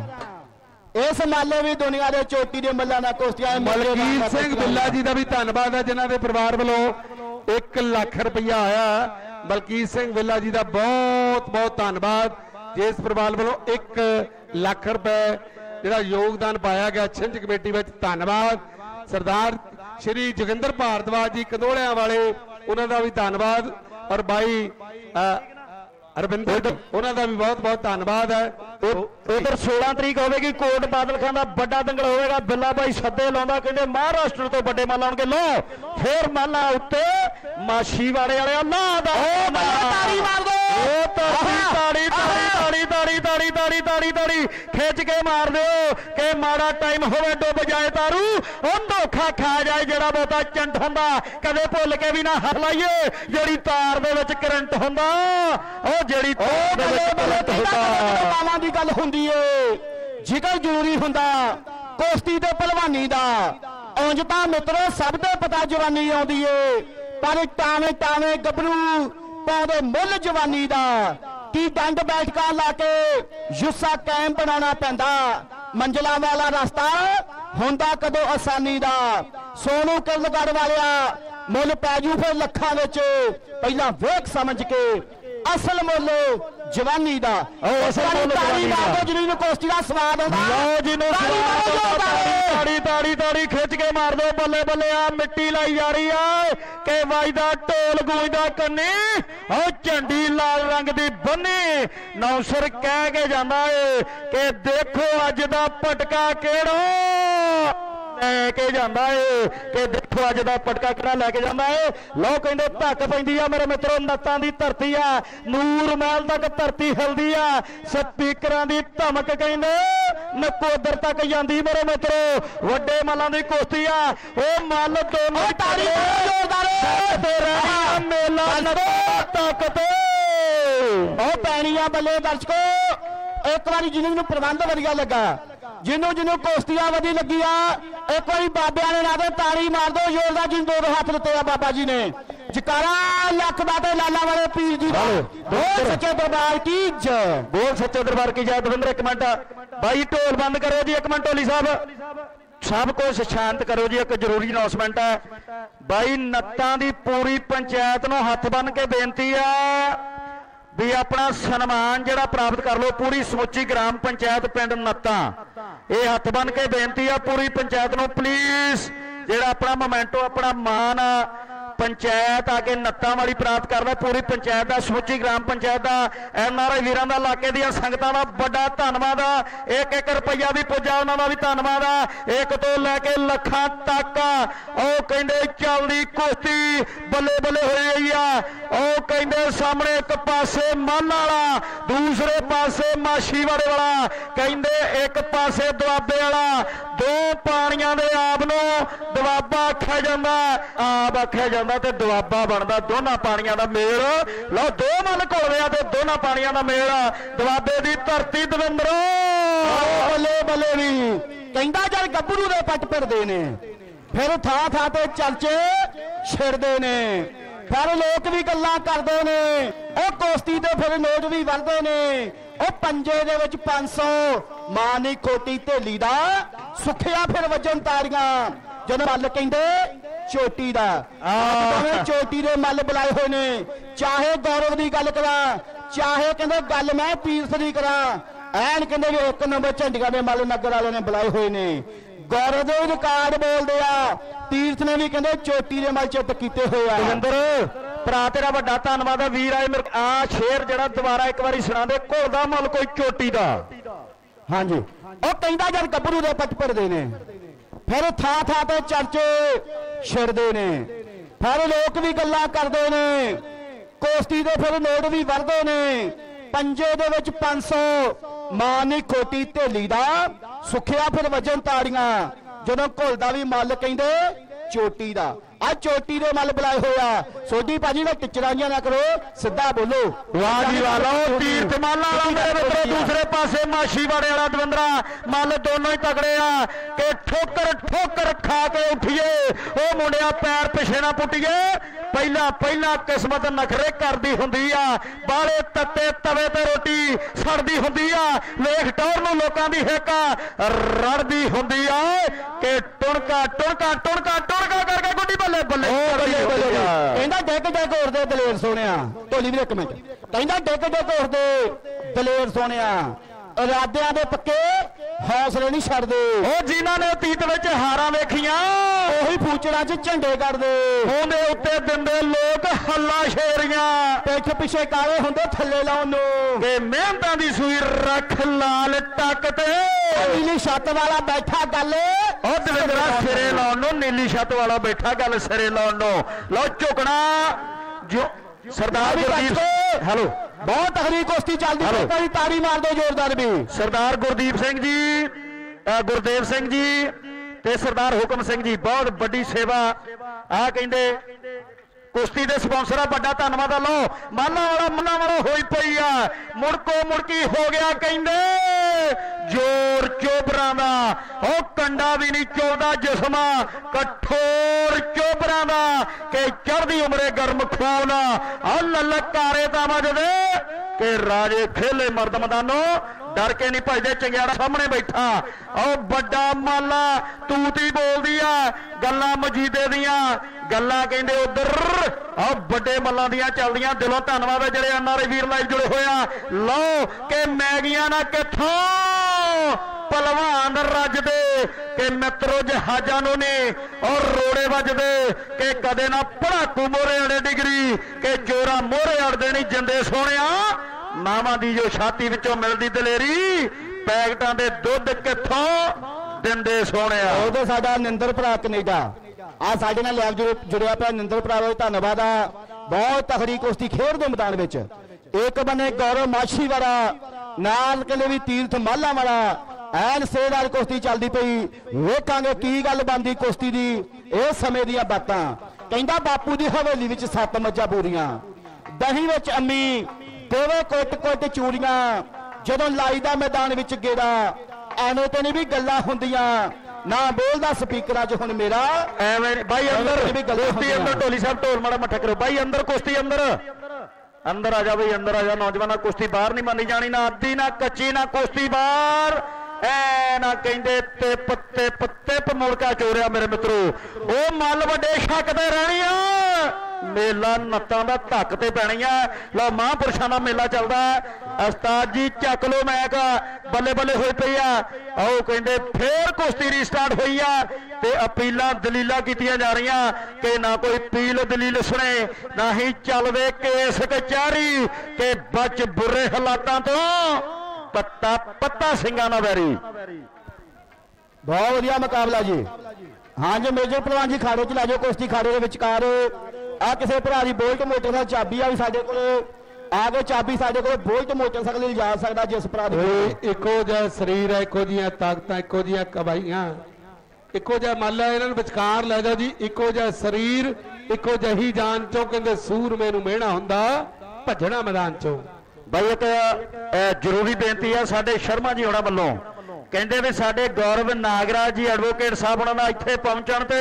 ਇਸ ਮਾਲੇ ਵੀ ਦੁਨੀਆ ਦੇ ਚੋਟੀ ਦੇ ਮੱਲਾਂ ਦਾ ਕੁਸ਼ਤੀਆਂ ਮਲਕੀਤ ਸਿੰਘ ਬਿੱਲਾ ਜੀ ਦਾ ਵੀ ਧੰਨਵਾਦ ਹੈ ਜਿਨ੍ਹਾਂ ਦੇ ਪਰਿਵਾਰ ਵੱਲੋਂ 1 ਲੱਖ ਰੁਪਇਆ ਆਇਆ। ਮਲਕੀਤ ਸਿੰਘ ਬਿੱਲਾ ਜੀ ਦਾ ਬਹੁਤ ਬਹੁਤ ਧੰਨਵਾਦ। ਜਿਸ ਪਰਿਵਾਰ ਵੱਲੋਂ 1 ਲੱਖ ਰੁਪਏ ਜਿਹੜਾ ਯੋਗਦਾਨ ਪਾਇਆ ਗਿਆ ਛਿੰਝ ਕਮੇਟੀ ਵਿੱਚ ਧੰਨਵਾਦ। ਸਰਦਾਰ ਸ਼੍ਰੀ ਜੋਗਿੰਦਰ ਭਾਰਦਵਾਜ ਜੀ ਕੰਦੋਲਿਆਂ ਵਾਲੇ ਉਹਨਾਂ ਦਾ ਵੀ ਧੰਨਵਾਦ। ਔਰ ਬਾਈ ਅਰਵਿੰਦਰ ਉਹਨਾਂ ਦਾ ਵੀ ਬਹੁਤ ਬਹੁਤ ਧੰਨਵਾਦ ਹੈ। ਉਧਰ 16 ਤਰੀਕ ਹੋਵੇਗੀ ਕੋਟ ਬਾਦਲਖਾਨ ਦਾ ਵੱਡਾ ਦੰਗਲ ਹੋਵੇਗਾ। ਬਿੱਲਾ ਬਾਈ ਸੱਦੇ ਲਾਉਂਦਾ ਕਹਿੰਦੇ ਮਹਾਰਾਸ਼ਟਰ ਤੋਂ ਵੱਡੇ ਮਾਲ ਆਉਣਗੇ। ਲੋ ਫੇਰ ਮਾਲਾ ਉੱਤੇ ਮਾਸ਼ੀਵਾੜੇ ਵਾਲਿਆ ਨਾ ਦਾ ਤਾੜੀ ਮਾਰ ਦਿਓ। ਓ ਤਾੜੀ ਆਹਾ, ਤਾੜੀ ਤਾੜੀ ਤਾੜੀ ਤਾੜੀ ਤਾੜੀ ਤਾੜੀ ਤਾੜੀ ਖਿੱਚ ਕੇ ਮਾਰ ਦਿਓ। ਕਿ ਮਾੜਾ ਟਾਈਮ ਹੋਵੇ ਡੁੱਬ ਜਾਏ ਤਾਰੂ ਉਹ ਧੋਖਾ ਖਾ ਜਾਏ ਜਿਹੜਾ ਬਹੁਤਾ ਚੰਟ ਹੁੰਦਾ। ਕਦੇ ਭੁੱਲ ਕੇ ਵੀ ਨਾ ਹੱਥ ਲਾਈਏ ਜਿਹੜੀ ਤਾਰ ਦੇ ਵਿੱਚ ਕਰੰਟ ਹੁੰਦਾ ਉਹ ਜਿਹੜੀ ਤਾਰ ਵਿੱਚ ਕਰੰਟ ਹੁੰਦਾ। ਦੀ ਗੱਲ ਹੁੰਦੀ ਏ। ਜਿਗਰ ਜ਼ਰੂਰੀ ਹੁੰਦਾ ਕੁਸ਼ਤੀ ਤੇ ਪਹਿਲਵਾਨੀ ਦਾ। ਉਂਝ ਤਾਂ ਮਿੱਤਰੋ ਸਭ ਦੇ ਪਤਾ ਜਵਾਨੀ ਆਉਂਦੀ ਏ। ਪਰ ਟਾਵੇਂ ਟਾਵੇਂ ਗੱਭਰੂ ਪਾਉਂਦੇ ਮੁੱਲ ਜਵਾਨੀ ਦਾ ਕੀ ਡੰਡ ਬੈਠਕਾਂ ਲਾ ਕੇ ਯੁੱਸਾ ਕਾਇਮ ਬਣਾਉਣਾ ਪੈਂਦਾ? ਮੰਜ਼ਲਾਂ ਵਾਲਾ ਰਸਤਾ ਹੁੰਦਾ ਕਦੋਂ ਆਸਾਨੀ ਦਾ? ਸੋਨੂ ਕਿਰਲਗੜ ਵਾਲਿਆ, ਮੁੱਲ ਪੈ ਜੂ ਫਿਰ ਲੱਖਾਂ ਵਿੱਚ। ਪਹਿਲਾਂ ਵੇਖ ਸਮਝ ਕੇ ਅਸਲ ਮੁੱਲ ਜਵਾਨੀ ਦਾ। ਤਾੜੀ ਦਾ। ਮਾਰੋ ਜਿਹਨੂੰ ਕੁਸ਼ਤੀ ਦਾ ਸਵਾਦ ਆਉਂਦਾ ਲਓ ਜੀ ਨੂੰ ਤਾੜੀ ਮਾਰੋ ਸਵਾਦ ਜ਼ੋਰਦਾਰ। ਤਾੜੀ ਤਾੜੀ ਤਾੜੀ ਖਿੱਚ ਕੇ ਮਾਰ ਦਿਓ ਬੱਲੇ ਬੱਲੇ ਆ ਮਿੱਟੀ ਲਾਈ ਜਾ ਰਹੀ ਆ। ਕਿ ਵੱਜਦਾ ਢੋਲ ਗੂੰਜਦਾ ਕੰਨੀ। ਉਹ ਝੰਡੀ ਲਾਲ ਰੰਗ ਦੀ ਬੰਨੀ। ਨੌਸਰ ਕਹਿ ਕੇ ਜਾਂਦਾ ਏ ਕਿ ਦੇਖੋ ਅੱਜ ਦਾ ਪਟਕਾ ਕਿਹੜਾ? ਲੈ ਕੇ ਜਾਂਦਾ ਏ ਕਿ ਦੇਖੋ ਅੱਜ ਦਾ ਪਟਕਾ ਕਿਹੜਾ ਲੈ ਕੇ ਜਾਂਦਾ ਏ। ਲੋ ਕਹਿੰਦੇ ਧੱਕ ਪੈਂਦੀ ਆ ਮੇਰੇ ਮਿੱਤਰੋ ਨੱਤਾਂ ਦੀ ਧਰਤੀ ਆ। ਨੂਰ ਮਹਿਲ ਤੱਕ ਧਰਤੀ ਹਿਲਦੀ ਆ। ਸਪੀਕਰਾਂ ਦੀ ਧਮਕ ਕਹਿੰਦੇ ਨਕੋਦਰ ਤੱਕ ਜਾਂਦੀ ਮੇਰੇ ਮਿੱਤਰੋ। ਵੱਡੇ ਮੱਲਾਂ ਦੀ ਕੁਸ਼ਤੀ ਆ। ਉਹ ਮੱਲ ਦੋਨੋਂ ਤਾੜੀ ਜ਼ੋਰਦਾਰ। ਤੇ ਰਹਿਣਾ ਮੇਲਾ ਨਕੋਦਰ ਤੱਕ ਤੇ। ਉਹ ਪੈਣੀਆਂ ਬੱਲੇ ਦਰਸ਼ਕੋ ਇੱਕ ਵਾਰੀ ਜਿਹਨੂੰ ਨੂੰ ਪ੍ਰਬੰਧ ਵਧੀਆ ਲੱਗਾ। ਜਿਹਨੂੰ ਜਿਹਨੂੰ ਕੁਸ਼ਤੀਆਂ ਵਧੀ ਲੱਗੀ ਆ ਇੱਕ ਵਾਰੀ ਬਾਬਿਆਂ ਨੇ ਲਾ ਦੇ ਤਾੜੀ ਮਾਰ ਦੋ ਜ਼ੋਰਦਾਰ ਜੀ ਦੋ ਦੋ ਹੱਥ ਦਿੱਤੇ ਆ ਬਾਬਾ ਜੀ ਨੇ। ਜਕਾਰਾ ਲੱਖ ਦਾ ਤੇ ਲਾਲਾ ਵਾਲੇ ਪੀਰ ਜੀ ਦਾ। ਉਹ ਸੱਚੇ ਦਰਬਾਰ ਕੀ ਜੈ। ਬੋਲ ਸੱਚੇ ਦਰਬਾਰ ਕੀ ਜੈ। ਦਵਿੰਦਰ ਇੱਕ ਮਿੰਟ। ਬਾਈ ਢੋਲ ਬੰਦ ਕਰੋ ਜੀ ਇੱਕ ਮਿੰਟ ਢੋਲੀ ਸਾਹਿਬ। ਸਭ ਕੁਝ ਸ਼ਾਂਤ ਕਰੋ ਜੀ ਇੱਕ ਜ਼ਰੂਰੀ ਅਨਾਉਂਸਮੈਂਟ ਹੈ। ਬਾਈ ਨੱਤਾਂ ਦੀ ਪੂਰੀ ਪੰਚਾਇਤ ਨੂੰ ਹੱਥ ਬੰਨ ਕੇ ਬੇਨਤੀ ਆ ਵੀ ਆਪਣਾ ਸਨਮਾਨ ਜਿਹੜਾ ਪ੍ਰਾਪਤ ਕਰ ਲਓ ਪੂਰੀ ਸਮੁੱਚੀ ਗ੍ਰਾਮ ਪੰਚਾਇਤ ਪਿੰਡ ਨੱਤਾਂ। ਇਹ ਹੱਥ ਬੰਨ ਕੇ ਬੇਨਤੀ ਆ ਪੂਰੀ ਪੰਚਾਇਤ ਨੂੰ ਪਲੀਜ਼ ਜਿਹੜਾ ਆਪਣਾ ਮੋਮੈਂਟੋ, ਆਪਣਾ ਮਾਨ ਆ, ਪੰਚਾਇਤ ਆ ਕੇ ਨੱਤਾਂ ਵਾਲੀ ਪ੍ਰਾਪਤ ਕਰਦਾ ਪੂਰੀ ਪੰਚਾਇਤ ਦਾ, ਸਮੁੱਚੀ ਗ੍ਰਾਮ ਪੰਚਾਇਤ ਦਾ, ਐਨ ਆਰ ਆਈ ਵੀਰਾਂ ਦਾ, ਇਲਾਕੇ ਦੀਆਂ ਸੰਗਤਾਂ ਦਾ ਵੱਡਾ ਧੰਨਵਾਦ ਆ। ਇੱਕ ਇੱਕ ਰੁਪਈਆ ਵੀ ਪੁੱਜਾ ਉਹਨਾਂ ਦਾ ਵੀ ਧੰਨਵਾਦ ਆ। ਇੱਕ ਤੋਂ ਲੈ ਕੇ ਲੱਖਾਂ ਤੱਕ ਉਹ ਕਹਿੰਦੇ ਚੱਲਦੀ ਕੁਸ਼ਤੀ ਬੱਲੇ ਬੱਲੇ ਹੋਈ ਹੋਈ ਆ। ਉਹ ਕਹਿੰਦੇ ਸਾਹਮਣੇ ਇੱਕ ਪਾਸੇ ਮੱਲ ਵਾਲਾ, ਦੂਸਰੇ ਪਾਸੇ ਮਾਸ਼ੀਵਾੜੇ ਵਾਲਾ ਕਹਿੰਦੇ ਇੱਕ ਪਾਸੇ ਦੁਆਬੇ ਵਾਲਾ। ਦੋ ਪਾਣੀਆਂ ਦੇ ਆਪ ਨੂੰ ਦੁਆਬਾ ਆਖਿਆ ਜਾਂਦਾ। ਆਪ ਆਖਿਆ ਜਾਂਦਾ ਤੇ ਦੁਆਬਾ ਬਣਦਾ। ਦੋਨਾਂ ਪਾਣੀਆਂ ਦਾ ਮੇਲ। ਲਓ, ਦੋ ਮੱਲ ਘੁਲਦੇ ਤੇ ਦੋਨਾਂ ਪਾਣੀਆਂ ਦਾ ਮੇਲ। ਦੁਆਬੇ ਦੀ ਧਰਤੀ ਦਵਿੰਦਰੋ। ਬੱਲੇ ਬੱਲੇ ਵੀ। ਕਹਿੰਦਾ ਜਦ ਗੱਭਰੂ ਦੇ ਪੱਟ ਫਿਰਦੇ ਨੇ, ਫਿਰ ਥਾਂ ਥਾਂ ਤੇ ਚਲਚੇ ਛਿੜਦੇ ਨੇ। ਫਿਰ ਲੋਕ ਵੀ ਗੱਲਾਂ ਕਰਦੇ ਨੇ। ਉਹ ਕੁਸ਼ਤੀ ਤੇ ਫਿਰ ਨੋਟ ਵੀ ਵਰਦੇ ਨੇ। ਉਹ ਪੰਜੇ ਦੇ ਵਿੱਚ 500 ਮਾਂ ਨਹੀਂ ਖੋਟੀ ਢੇਲੀ ਦਾ। ਸੁਖਿਆ ਫਿਰ ਵਜਨ ਤਾਰੀਆਂ ਜਦੋਂ ਮੱਲ ਕਹਿੰਦੇ ਚੋਟੀ ਦਾ। ਦੋਵੇਂ ਚੋਟੀ ਦੇ ਮੱਲ ਬੁਲਾਏ ਹੋਏ ਨੇ। ਚਾਹੇ ਗੌਰਵ ਦੀ ਗੱਲ ਕਰਾਂ ਚਾਹੇ ਕਹਿੰਦੇ ਗੱਲ ਮੈਂ ਤੀਰਥ ਦੀ ਕਰਾਂ। ਐਨ ਕਹਿੰਦੇ ਵੀ ਇੱਕ ਨੰਬਰ ਝੰਡੀਆਂ ਦੇ ਮੱਲ ਨਗਰ ਵਾਲਿਆਂ ਨੇ ਬੁਲਾਏ ਹੋਏ ਨੇ। ਗੌਰਵ ਦੇ ਰਿਕਾਰਡ ਬੋਲਦੇ ਆ। ਤੀਰਥ ਨੇ ਵੀ ਕਹਿੰਦੇ ਚੋਟੀ ਦੇ ਮੱਲ ਚਿੱਤ ਕੀਤੇ ਹੋਏ ਆ। ਦਵਿੰਦਰ ਭਰਾ ਤੇਰਾ ਵੱਡਾ ਧੰਨਵਾਦ ਆ। ਵੀਰ ਆਏ ਮੇਰੇ ਆ ਸ਼ੇਰ ਜਿਹੜਾ ਦੁਬਾਰਾ ਇੱਕ ਵਾਰੀ ਸੁਣਾਦੇ ਘੋਲ ਦਾ ਮੁੱਲ ਕੋਈ ਚੋਟੀ ਦਾ। ਹਾਂਜੀ। ਉਹ ਕਹਿੰਦਾ ਜਦ ਗੱਭਰੂ ਦੇ ਪੱਟ ਭਰਦੇ ਨੇ। ਫਿਰ ਥਾਂ ਥਾਂ ਤੇ ਚਰਚੇ ਛਿੜਦੇ ਨੇ। ਫਿਰ ਲੋਕ ਵੀ ਗੱਲਾਂ ਕਰਦੇ ਨੇ। ਕੋਸ਼ਤੀ ਦੇ ਫਿਰ ਨੋਟ ਵੀ ਵਰਦੇ ਨੇ। ਪੰਜੇ ਦੇ ਵਿੱਚ 500 ਮਾਂ ਨਹੀਂ ਖੋਟੀ ਢੇਲੀ ਦਾ ਸੁਖਿਆ ਫਿਰ ਵਜਨ ਤਾੜੀਆਂ। ਜਦੋਂ ਘੁਲਦਾ ਵੀ ਮੱਲ ਕਹਿੰਦੇ ਚੋਟੀ ਦਾ। ਆ ਚੋਟੀ ਦੇ ਮੱਲ ਬੁਲਾਏ ਹੋਇਆ ਸੋਢੀ ਭਾਜੀ ਦਾ ਟਿਚਰਾਂ ਜਿਹਾ ਨਾ ਕਰੋ ਸਿੱਧਾ ਬੋਲੋ। ਵਾਹ ਜੀ ਵਾਹ ਲਓ ਤੀਰਥ ਮਾਲਾ ਵਾਲਾ ਮੇਰੇ ਮਿੱਤਰੋ ਦੂਸਰੇ ਪਾਸੇ ਮਾਸ਼ੀਵਾੜੇ ਵਾਲਾ ਦਵਿੰਦਰਾ। ਮੱਲ ਦੋਨੋਂ ਹੀ ਤਗੜੇ ਆ। ਕਿ ਠੋਕਰ ਠੋਕਰ ਖਾ ਕੇ ਉੱਠੀਏ। ਉਹ ਮੁੰਡਿਆ ਪੈਰ ਪਿਛੇ ਨਾ ਪੁੱਟੀਏ। ਪਹਿਲਾਂ ਪਹਿਲਾਂ ਕਿਸਮਤ ਨਖਰੇ ਕਰਦੀ ਹੁੰਦੀ ਆ। ਬਾਲੇ ਤੱਤੇ ਤਵੇ ਤੇ ਰੋਟੀ ਸੜਦੀ ਹੁੰਦੀ ਆ। ਵੇਖ ਟੌਰ ਨੂੰ ਲੋਕਾਂ ਦੀ ਹੇਕਾ ਰੜਦੀ ਹੁੰਦੀ ਆ ਕਿ ਟੁਣਕਾ ਟੁਣਕਾ ਟੁਣਕਾ ਟੁਣਕਾ ਕਰਕੇ ਗੁੱਡੀ ਬੱਲੇ ਬੱਲੇ ਬੱਲੇ ਬੱਲੇ। ਆ। ਕਹਿੰਦਾ ਡਿੱਗ ਡਿੱਗ ਉੜਦੇ ਦਲੇਰ ਸੋਹਣਿਆ। ਢੋਲੀ ਵੀ ਇੱਕ ਮਿੰਟ। ਕਹਿੰਦਾ ਡਿੱਗ ਡਿੱਗ ਉੜਦੇ ਦਲੇਰ ਸੋਹਣਿਆ। ਇਰਾਦਿਆਂ ਦੇ ਪੱਕੇ ਹੌਸਲੇ ਨਹੀਂ ਛੱਡਦੇ। ਉਹ ਜਿਨ੍ਹਾਂ ਨੇ ਅਤੀਤ ਵਿੱਚ ਹਾਰਾਂ ਵੇਖੀਆਂ ਫੂਚਰਾਂ 'ਚ ਝੰਡੇ ਕੱਢਦੇ ਉਹਦੇ ਉੱਤੇ ਦਿੰਦੇ ਲੋਕ ਹੱਲਾ ਸ਼ੇਰੀਆਂ। ਪਿੱਛੇ ਪਿੱਛੇ ਕਾਲੇ ਹੁੰਦੇ ਥੱਲੇ ਲਾਉਣ ਨੂੰ। ਕਿ ਮਿਹਨਤਾਂ ਦੀ ਸੂਈ ਰੱਖ ਲਾਲ ਟੱਕ ਤੇ। ਨੀਲੀ ਛੱਤ ਵਾਲਾ ਬੈਠਾ ਗੱਲ। ਉਹ ਦਵਿੰਦਰਾ ਸਿਰੇ ਲਾਉਣ ਨੂੰ ਨੀਲੀ ਛੱਤ ਵਾਲਾ ਬੈਠਾ ਗੱਲ ਸਿਰੇ ਲਾਉਣ ਨੂੰ। ਲਓ ਝੁਕਣਾ। ਜੋ ਸਰਦਾਰ ਗੁਰਦੀਪ। ਹੈਲੋ। ਬਹੁਤ ਤਗੜੀ ਕੁਸ਼ਤੀ ਚੱਲਦੀ। ਪਈ ਭਾਈ ਤਾੜੀ ਮਾਰ ਦਿਓ ਜ਼ੋਰਦਾਰ ਵੀ। ਸਰਦਾਰ ਗੁਰਦੀਪ ਸਿੰਘ ਜੀ ਗੁਰਦੇਵ ਸਿੰਘ ਜੀ ਤੇ ਸਰਦਾਰ ਹੁਕਮ ਸਿੰਘ ਜੀ, ਬਹੁਤ ਵੱਡੀ ਸੇਵਾ। ਆ ਕਹਿੰਦੇ, ਕੁਸ਼ਤੀ ਦੇ ਸਪਾਂਸਰ ਆ ਵੱਡਾ ਧੰਨਵਾਦ ਆ। ਲੋ ਮਾਲਾ ਵਾਲਾ, ਮੰਨਾ ਵਾਲਾ ਹੋਈ ਪਈ ਆ। ਮੁੜਕੋ ਮੁੜਕੀ ਹੋ ਗਿਆ ਕਹਿੰਦੇ? ਜੋਰ ਚੋਬਰਾਂ ਦਾ। ਉਹ ਕੰਡਾ ਵੀ ਨਹੀਂ ਚੋਦਾ ਜਿਸਮਾ, ਕਠੋਰ ਚੋਬਰਾਂ ਦਾ। ਕਿ ਚੜ੍ਹਦੀ ਉਮਰੇ ਗਰਮ ਖੂਨ ਆ ਲਲਕਾਰੇ ਤਾਂ ਵੱਜਦੇ ਕਿ ਰਾਜੇ ਖੇਲੇ ਮਰਦ ਮਦਾਨੋ। ਡਰ ਕੇ ਨਹੀਂ ਭਜਦੇ ਚੰਗਿਆੜਾ ਸਾਹਮਣੇ ਬੈਠਾ। ਉਹ ਵੱਡਾ ਮਾਲਾ ਤੂਤੀ ਬੋਲਦੀ ਆ? ਗੱਲਾਂ ਮਜੀਦੇ ਦੀਆਂ, ਗੱਲਾਂ ਕਹਿੰਦੇ ਉਧਰ। ਆ ਵੱਡੇ ਮੱਲਾਂ ਦੀਆਂ ਚੱਲਦੀਆਂ, ਦਿਲੋਂ ਧੰਨਵਾਦ ਹੈ ਜਿਹੜੇ ਐਨਆਰਆਈ ਵੀਰ ਲਾਈਵ ਜੁੜੇ ਹੋਇਆ ਲਓ ਕਿ ਮੈਗੀਆਂ ਨਾ ਕਿੱਥੋਂ? ਪਹਿਲਵਾਨ ਰੱਜਦੇ ਕਿ ਮਿੱਤਰੋ, ਜਹਾਜ਼ਾਂ ਨੂੰ ਨੇ ਔਰ ਰੋੜੇ ਵੱਜਦੇ ਕਿ ਕਦੇ ਨਾ ਪੜਾਕੂ ਮੋਰੇ ਅੜੇ ਡਿਗਰੀ, ਕਿ ਚੋਰਾ ਮੋਰੇ ਅੜਦੇ ਨਹੀਂ, ਜਿੰਦੇ ਸੋਹਣਿਆ। ਮਾਵਾਂ ਦੀ ਜੋ ਛਾਤੀ ਵਿੱਚੋਂ ਮਿਲਦੀ ਦਲੇਰੀ, ਪੈਕਟਾਂ ਦੇ ਦੁੱਧ ਕਿੱਥੋਂ ਦਿੰਦੇ ਸੋਹਣਿਆ? ਉਹਦੇ ਸਾਡਾ ਨਿੰਦਰ ਭਰਾ ਕੈਨੇਡਾ। ਆ ਸਾਡੇ ਨਾਲ ਲੈਬ ਜੁੜਿਆ ਪਿਆ ਨਿੰਦਰ ਭਰਾ ਦਾ ਧੰਨਵਾਦ ਆ। ਬਹੁਤ ਤਖੜੀ ਕੁਸ਼ਤੀ ਖੇਡ ਦੇ ਮੈਦਾਨ ਵਿੱਚ। ਇੱਕ ਬੰਨੇ ਗੌਰਵ ਮਾਛੀ ਵਾਲਾ, ਨਾਲ ਕਲੇ ਵੀ ਤੀਰਥ ਮਾਲਾ ਵਾਲਾ, ਐਨ ਸੇਦਾਰ ਕੁਸ਼ਤੀ ਚੱਲਦੀ ਪਈ। ਵੇਖਾਂਗੇ ਕੀ ਗੱਲ ਬੰਦੀ ਕੁਸ਼ਤੀ ਦੀ ਇਹ ਸਮੇਂ ਦੀਆਂ ਬਾਤਾਂ। ਕਹਿੰਦਾ ਬਾਪੂ ਦੀ ਹਵੇਲੀ ਵਿੱਚ ਸੱਤ ਮੱਝਾਂ ਪੂਰੀਆਂ ਦਹੀਂ ਵਿੱਚ ਅੰਮੀ ਦੇਵੇ ਕੁੱਟ ਕੁੱਟ ਚੂੜੀਆਂ ਜਦੋਂ ਲਾਈਦਾ ਮੈਦਾਨ ਵਿੱਚ ਗੇੜਾ ਐਵੇਂ ਤੇ ਨਹੀਂ ਵੀ ਗੱਲਾਂ ਹੁੰਦੀਆਂ। ਨਾ ਬੋਲਦਾ ਸਪੀਕਰਾਂ 'ਚ ਹੁਣ ਮੇਰਾ ਐਵੇਂ ਬਾਈ ਅੰਦਰ ਕੁਸ਼ਤੀ। ਅੰਦਰ ਢੋਲੀ ਸਾਹਿਬ ਢੋਲ ਮਾੜਾ ਮੱਠਾ ਕਰੋ। ਬਾਈ ਅੰਦਰ ਕੁਸ਼ਤੀ ਅੰਦਰ। ਅੰਦਰ ਆ ਜਾ ਬਈ ਅੰਦਰ ਆ ਜਾ। ਨੌਜਵਾਨਾਂ ਕੁਸ਼ਤੀ ਬਾਹਰ ਨਹੀਂ ਮੰਨੀ ਜਾਣੀ ਨਾ ਅੱਧੀ ਨਾ ਕੱਚੀ ਨਾ ਕੁਸ਼ਤੀ ਬਾਹਰ। ਐ ਨਾ ਕਹਿੰਦੇ ਤੇ ਪੱਤੇ ਪੱਤੇ ਪਮੋੜਕਾ ਚੋਰਿਆ ਮੇਰੇ ਮਿੱਤਰੋ। ਉਹ ਮੱਲ ਵੱਡੇ ਸ਼ੱਕ ਤੇ ਰਹਿਣੀਆਂ ਮੇਲਾ ਨੱਤਾਂ ਦਾ ਧੱਕ ਤੇ ਪੈਣੀਆਂ ਲਓ ਮਹਾਂਪੁਰਸ਼ਾਂ ਦਾ ਮੇਲਾ ਚੱਲਦਾ ਉਸਤਾਦ ਜੀ, ਚੱਕ ਲੋ ਮੈਕ ਬੱਲੇ ਬੱਲੇ ਹੋਈ ਪਈ ਆ। ਆਓ ਕਹਿੰਦੇ ਫੇਰ ਕੁਸ਼ਤੀ ਰੀਸਟਾਰਟ ਹੋਈ ਆ। ਤੇ ਅਪੀਲਾਂ ਦਲੀਲਾਂ ਕੀਤੀਆਂ ਜਾ ਰਹੀਆਂ ਕਿ ਨਾ ਕੋਈ ਪੀਲ ਦਲੀਲ ਸੁਣੇ, ਨਾ ਹੀ ਚੱਲਦੇ ਕੇਸ ਕਚਹਿਰੀ, ਕਿ ਬਚ ਬੁਰੇ ਹਾਲਾਤਾਂ ਤੋਂ। ਪੱਤਾ ਪੱਤਾ ਸਿੰਘਾਂ ਨਾਲ ਵੈਰੀ। ਬਹੁਤ ਵਧੀਆ ਮੁਕਾਬਲਾ ਜੀ। ਹਾਂ ਜੀ ਮੇਜਰ ਪਹਿਲਵਾਨ ਜੀ ਖਾੜੇ 'ਚ ਲੈ ਜਾਓ ਕੁਸ਼ਤੀ ਖਾੜੇ ਦੇ ਵਿਚਕਾਰ। ਆ ਕਿਸੇ ਭਰਾ ਦੀ ਬੋਲਟ ਮੋਟਰਸਾਈਕਲ ਚਾਬੀ ਆ ਵੀ ਸਾਡੇ ਕੋਲ ਆ ਕੇ ਚਾਬੀ ਸਾਡੇ ਕੋਲ ਬੋਲਟ ਮੋਟਰਸਾਈਕਲ ਲਈ ਜਾ ਸਕਦਾ ਜਿਸ ਭਰਾ ਦੀ ਇੱਕੋ ਜਿਹਾ ਸਰੀਰ ਹੈ ਇੱਕੋ ਜਿਹੀਆਂ ਤਾਕਤਾਂ ਇੱਕੋ ਜਿਹੀਆਂ ਕਬਾਈਆਂ ਇੱਕੋ ਜਿਹਾ ਮੰਨ ਲਿਆ ਇਹਨਾਂ ਨੂੰ ਵਿਚਕਾਰ ਲੈ ਜਾਓ ਜੀ। ਇੱਕੋ ਜਿਹਾ ਸਰੀਰ ਇੱਕੋ ਜਿਹੀ ਜਾਨ ਚੋਂ ਕਹਿੰਦੇ ਸੂਰਮੇ ਨੂੰ ਮਿਹਣਾ ਹੁੰਦਾ ਭੱਜਣਾ ਮੈਦਾਨ ਚੋਂ। ਬਾਈ ਇੱਕ ਜ਼ਰੂਰੀ ਬੇਨਤੀ ਆ ਸਾਡੇ ਸ਼ਰਮਾ ਜੀ ਹੋਣਾ ਵੱਲੋਂ। ਕਹਿੰਦੇ ਵੀ ਸਾਡੇ ਗੌਰਵ ਨਾਗਰਾਜ ਜੀ ਐਡਵੋਕੇਟ ਸਾਹਿਬ ਉਹਨਾਂ ਦਾ ਇੱਥੇ ਪਹੁੰਚਣ ਤੇ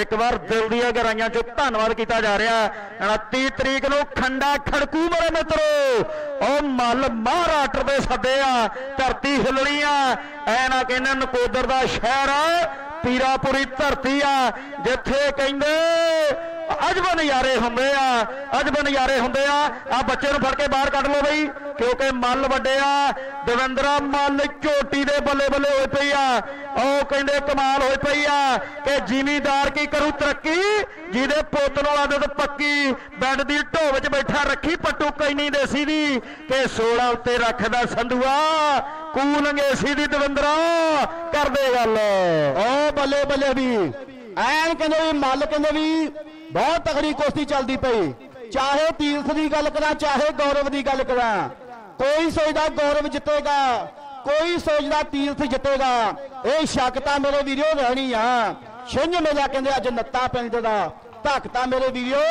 ਇੱਕ ਵਾਰ ਦਿਲ ਦੀਆਂ ਗਹਿਰਾਈਆਂ ਚੋਂ ਧੰਨਵਾਦ ਕੀਤਾ ਜਾ ਰਿਹਾ। 29 ਤਰੀਕ ਨੂੰ ਖੰਡਾ ਖੜਕੂ ਮੇਰੇ ਮਿੱਤਰੋ। ਉਹ ਮੱਲ ਮਹਾਰਾਸ਼ਟਰ ਦੇ ਸੱਦੇ ਆ, ਧਰਤੀ ਹਿੱਲਣੀ ਆ। ਐ ਨਾ ਕਹਿੰਦੇ ਨਕੋਦਰ ਦਾ ਸ਼ਹਿਰ ਆ, ਪੀਰਾਪੁਰੀ ਧਰਤੀ ਆ, ਜਿੱਥੇ ਕਹਿੰਦੇ ਅਜਬ ਨਜ਼ਾਰੇ ਹੁੰਦੇ ਆ, ਅਜਬ ਨਜ਼ਾਰੇ ਹੁੰਦੇ ਆ। ਆ ਬੱਚੇ ਨੂੰ ਫੜ ਕੇ ਬਾਹਰ ਕੱਢ ਲਓ ਬਈ, ਕਿਉਂਕਿ ਮੱਲ ਵੱਡੇ ਆ। ਦਵਿੰਦਰਾ, ਮੱਲ ਝੋਟੀ ਦੇ ਬੱਲੇ ਬੱਲੇ ਹੋਈ ਪਈ ਆ। ਉਹ ਕਹਿੰਦੇ ਕਮਾਲ ਹੋਈ ਪਈ ਆ ਕਿ ਜ਼ਿਮੀਦਾਰ ਕੀ ਕਰੂ ਤਰੱਕੀ? ਜਿਹਦੇ ਪੁੱਤ ਨੂੰ ਆਦਤ ਪੱਕੀ, ਬੈੱਡ ਦੀ ਢੋ ਵਿੱਚ ਬੈਠਾ ਰੱਖੀ, ਪੱਟੂ ਕੈਨੀ ਦੇਸੀ ਦੀ ਕਿ 16 ਉੱਤੇ ਰੱਖਦਾ ਸੰਧੂਆ ਕੂਲੰਗੇ ਸੀ ਦੀ ਦਵਿੰਦਰਾ, ਕਰਦੇ ਗੱਲ। ਓ ਬੱਲੇ ਬੱਲੇ ਵੀ। ਐਨ ਕਹਿੰਦੇ ਵੀ, ਮੱਲ ਕਹਿੰਦੇ ਵੀ ਬਹੁਤ ਤਗੜੀ ਕੁਸ਼ਤੀ ਚੱਲਦੀ ਪਈ। ਚਾਹੇ ਤੀਰਥ ਦੀ ਗੱਲ ਕਰਾਂ, ਚਾਹੇ ਗੌਰਵ ਦੀ ਗੱਲ ਕਰਾਂ, ਕੋਈ ਸੋਚਦਾ ਗੌਰਵ ਜਿੱਤੇਗਾ, ਕੋਈ ਸੋਚਦਾ ਤੀਰਥ ਜਿੱਤੇਗਾ। ਇਹ ਸ਼ੱਕ ਤਾਂ ਮੇਰੇ ਵੀਰੋ ਰਹਿਣੀ ਆ। ਛਿੰਝ ਮੇਲਾ ਕਹਿੰਦੇ ਅੱਜ ਨੱਤਾ ਪਿੰਡ ਦਾ, ਧੱਕ ਮੇਰੇ ਵੀਰੋ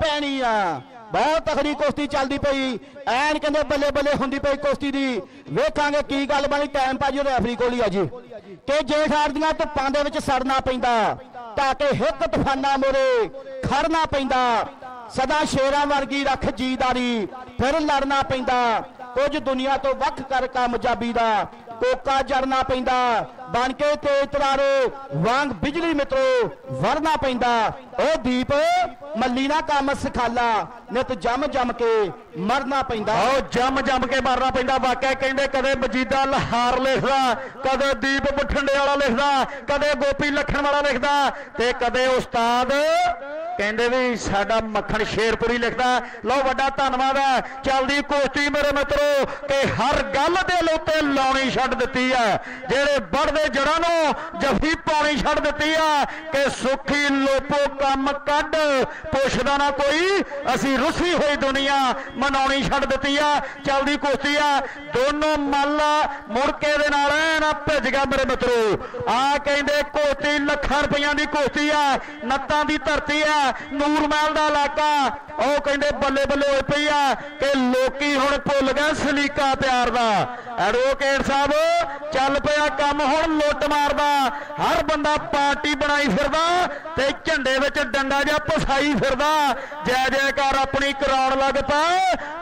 ਪੈਣੀ ਆ। ਬਹੁਤ ਤਖੜੀ ਕੁਸ਼ਤੀ ਚੱਲਦੀ ਪਈ। ਐਨ ਕਹਿੰਦੇ ਬੱਲੇ ਬੱਲੇ ਹੁੰਦੀ ਪਈ ਕੁਸ਼ਤੀ ਦੀ। ਵੇਖਾਂਗੇ ਕੀ ਗੱਲ ਬਣੀ ਟਾਈਮ ਭਾਜੀ ਰੈਫਰੀ ਕੋਲ ਹੀ ਆ ਜੀ। ਕਿ ਜੇ ਦੀਆਂ ਧੁੱਪਾਂ ਦੇ ਵਿੱਚ ਸੜਨਾ ਪੈਂਦਾ। ਤਾਂ ਕਿ ਹਿੱਕ ਤੂਫਾਨਾਂ ਮੋਰੇ ਖੜਨਾ ਪੈਂਦਾ। ਸਦਾ ਸ਼ੇਰਾਂ ਵਰਗੀ ਰੱਖ ਜੀਦਾਰੀ, ਫਿਰ ਲੜਨਾ ਪੈਂਦਾ। ਕੁਝ ਦੁਨੀਆ ਤੋਂ ਵੱਖ ਕਰ ਕਾਮਯਾਬੀ ਦਾ ਕੋਕਾ ਜੜਨਾ ਪੈਂਦਾ। ਬਣ ਕੇ ਤੇਜ ਤਰਾਰੇ ਵਾਂਗ ਬਿਜਲੀ ਮਿੱਤਰੋ, ਵਰਨਾ ਪੈਂਦਾ। ਉਹ ਦੀਪ ਮੱਲੀ ਨਾ ਕੰਮ ਸਿਖਾਲਾ, ਨਿਤ ਜੰਮ ਜੰਮ ਕੇ ਮਰਨਾ ਪੈਂਦਾ। ਆਓ ਜੰਮ ਜੰਮ ਕੇ ਮਰਨਾ ਪੈਂਦਾ, ਵਾਕਿਆ ਕਹਿੰਦੇ ਕਦੇ ਮਜੀਦਾ ਲਹਾਰ ਲਿਖਦਾ, ਕਦੇ ਦੀਪ ਬਠਿੰਡੇ ਵਾਲਾ ਲਿਖਦਾ, ਕਦੇ ਗੋਪੀ ਲੱਖਣ ਵਾਲਾ ਲਿਖਦਾ ਤੇ ਕਦੇ ਉਸਤਾਦ ਕਹਿੰਦੇ ਵੀ ਸਾਡਾ ਮੱਖਣ ਸ਼ੇਰਪੁਰੀ ਲਿਖਦਾ ਲਓ ਵੱਡਾ ਧੰਨਵਾਦ ਹੈ। ਚੱਲਦੀ ਕੋਸ਼ਟੀ ਮੇਰੇ ਮਿੱਤਰੋ ਕਿ ਹਰ ਗੱਲ ਦੇ ਉੱਤੇ ਲਾਉਣੀ ਛੱਡ ਦਿੱਤੀ ਹੈ। ਜਿਹੜੇ ਵੱਢਦੇ ਜੜਾਂ ਨੂੰ ਜਫੀ ਪਾਉਣੀ ਛੱਡ ਦਿੱਤੀ ਆ ਕਿ ਸੁਖੀ ਲੋਪੋ ਕੰਮ ਕੱਢ, ਪੁੱਛਦਾ ਨਾ ਕੋਈ, ਅਸੀਂ ਰੁੱਸੀ ਹੋਈ ਦੁਨੀਆ ਮਨਾਉਣੀ ਛੱਡ ਦਿੱਤੀ ਆ ਚੱਲਦੀ ਕੁਸ਼ਤੀ ਆ ਦੋਨੋਂ ਮੱਲ ਮੁੜਕੇ ਦੇ ਨਾਲ ਨਾ ਭਿੱਜ ਗਿਆ ਮੇਰੇ ਮਿੱਤਰੋ। ਆ ਕਹਿੰਦੇ ਕੋਸ਼ਤੀ ਲੱਖਾਂ ਰੁਪਈਆਂ ਦੀ ਕੁਸ਼ਤੀ ਆ ਨੱਤਾਂ ਦੀ ਧਰਤੀ ਆ ਨੂਰ ਦਾ ਇਲਾਕਾ। ਉਹ ਕਹਿੰਦੇ ਬੱਲੇ ਬੱਲੇ ਹੋਏ ਪਈ ਆ ਕਿ ਲੋਕੀ ਹੁਣ ਭੁੱਲ ਗਏ ਸਲੀਕਾ ਪਿਆਰ ਦਾ। ਐਡਵੋਕੇਟ ਸਾਹਿਬ, ਚੱਲ ਪਿਆ ਕੰਮ ਹੁਣ ਲੁੱਟ ਮਾਰਦਾ। ਹਰ ਬੰਦਾ ਪਾਰਟੀ ਬਣਾਈ ਫਿਰਦਾ ਤੇ ਝੰਡੇ ਵਿੱਚ ਡੰਡਾ ਜਿਹਾ ਪਸਾਈ ਫਿਰਦਾ। ਜੈ ਜੈਕਾਰ ਆਪਣੀ ਕਰਾਉਣ ਲੱਗ ਪਾ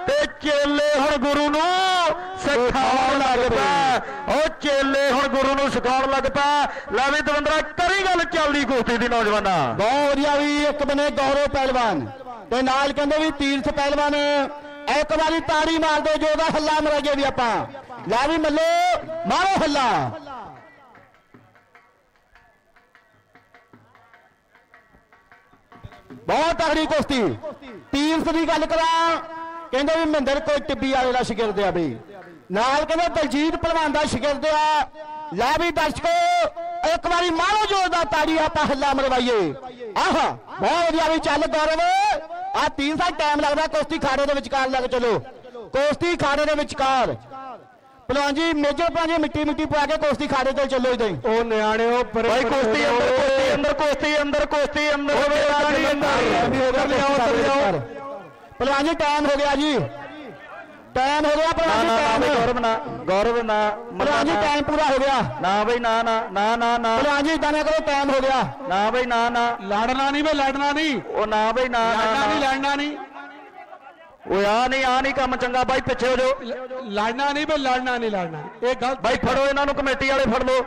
ਤੇ ਚੇਲੇ ਹੁਣ ਗੁਰੂ ਨੂੰ ਸਿਖਾਉਣ ਲੱਗ ਪਾ। ਉਹ ਚੇਲੇ ਹੁਣ ਗੁਰੂ ਨੂੰ ਸਿਖਾਉਣ ਲੱਗ ਪਾ। ਲੈ ਵੀ ਦਵਿੰਦਰਾ ਕਰੀ ਗੱਲ ਚੱਲਦੀ ਕੁਸ਼ਤੀ ਦੀ ਨੌਜਵਾਨਾਂ। ਬਹੁਤ ਵਧੀਆ ਵੀ ਇੱਕ ਬਨੇ ਗੌਰਵ ਪਹਿਲਵਾਨ। ਤੇ ਨਾਲ ਕਹਿੰਦੇ ਵੀ ਤੀਰਥ ਪਹਿਲਵਾਨ ਇੱਕ ਵਾਰੀ ਤਾੜੀ ਮਾਰ ਦਿਓ ਜੋ ਉਹਦਾ ਹੱਲਾ ਮਰਾਈਏ ਵੀ ਆਪਾਂ। ਲੈ ਵੀ ਮੱਲੋ ਮਾਰੋ ਹੱਲਾ। ਬਹੁਤ ਤਗੜੀ ਕੁਸ਼ਤੀ। ਤੀਰਥ ਦੀ ਗੱਲ ਕਰਾਂ ਕਹਿੰਦੇ ਵੀ ਮਹਿੰਦਰ ਕੋਈ ਟਿੱਬੀ ਵਾਲੇ ਦਾ ਸ਼ਾਗਿਰਦ ਆ ਬਈ। ਨਾਲ ਕਹਿੰਦੇ ਦਲਜੀਤ ਪਹਿਲਵਾਨ ਦਾ ਸ਼ਾਗਿਰਦ ਆ। ਲੈ ਵੀ ਦਰਸ਼ਕੋ ਇੱਕ ਵਾਰੀ ਮਾਰੋ ਜੋਰ ਦਾ ਤਾੜੀ ਆਪਾਂ ਹੱਲਾ ਮਰਵਾਈਏ। ਆਹਾ ਬਹੁਤ ਵਧੀਆ ਵੀ ਚੱਲ ਗੌਰਵ। ਆ ਤੀਰ ਦਾ ਟਾਈਮ ਲੱਗਦਾ ਕੁਸ਼ਤੀ ਖਾੜੇ ਦੇ ਵਿਚਕਾਰ ਲੱਗ ਚਲੋ। ਕੁਸ਼ਤੀ ਖਾੜੇ ਦੇ ਵਿਚਕਾਰ। ਪਹਿਲਵਾਨ ਜੀ ਮੇਜਰ ਪਾਜੀ ਮਿੱਟੀ ਮਿੱਟੀ ਪਾ ਕੇ ਕੁਸ਼ਤੀ ਖਾੜੇ ਤੇ ਚੱਲੋ ਇਦਾਂ ਹੀ। ਉਹ ਨਿਆਣਿਓ ਪਰੇ ਭਾਈ ਕੁਸ਼ਤੀ ਅੰਦਰ। ਕੁਸ਼ਤੀ ਅੰਦਰ ਕੁਸ਼ਤੀ ਅੰਦਰ ਕੁਸ਼ਤੀ ਅੰਦਰ। ਪਹਿਲਵਾਨ ਜੀ ਟਾਈਮ ਹੋ ਗਿਆ ਜੀ। ਟਾਈਮ ਹੋ ਗਿਆ ਨਾ ਪਹਿਲਵਾਨ ਨਾ ਨਾ ਜੀ ਬਈ ਟਾਈਮ ਗੌਰਵ ਨਾ ਗੌਰਵ ਨਾ ਪਹਿਲਵਾਨ ਜੀ ਟਾਈਮ ਪੂਰਾ ਹੋ ਗਿਆ। ਨਾ ਬਈ ਨਾ ਨਾ ਨਾ ਨਾ ਨਾ। ਪਹਿਲਵਾਨ ਜੀ ਇਦਾਂ ਨਾ ਕਰੋ ਟਾਈਮ ਹੋ ਗਿਆ। ਨਾ ਬਈ ਨਾ ਨਾ। ਲੜਨਾ ਨਹੀਂ ਵੇ ਲੜਨਾ ਨਹੀਂ। ਉਹ ਨਾ ਬਈ ਨਾ ਨਾ ਲੜਨਾ ਨਹੀਂ। ਲੜਨਾ ਨਹੀਂ। ਓਏ ਆ ਨਹੀਂ ਆ ਨਹੀਂ ਕੰਮ ਚੰਗਾ ਬਾਈ ਪਿੱਛੇ ਹੋ ਜਾਓ। ਲੜਨਾ ਨਹੀਂ ਵੇ ਲੜਨਾ ਨਹੀਂ ਲੜਨਾ। ਇਹ ਗਲਤ ਬਾਈ ਫੜੋ ਇਹਨਾਂ ਨੂੰ ਕਮੇਟੀ ਵਾਲੇ ਫੜ ਲਓ।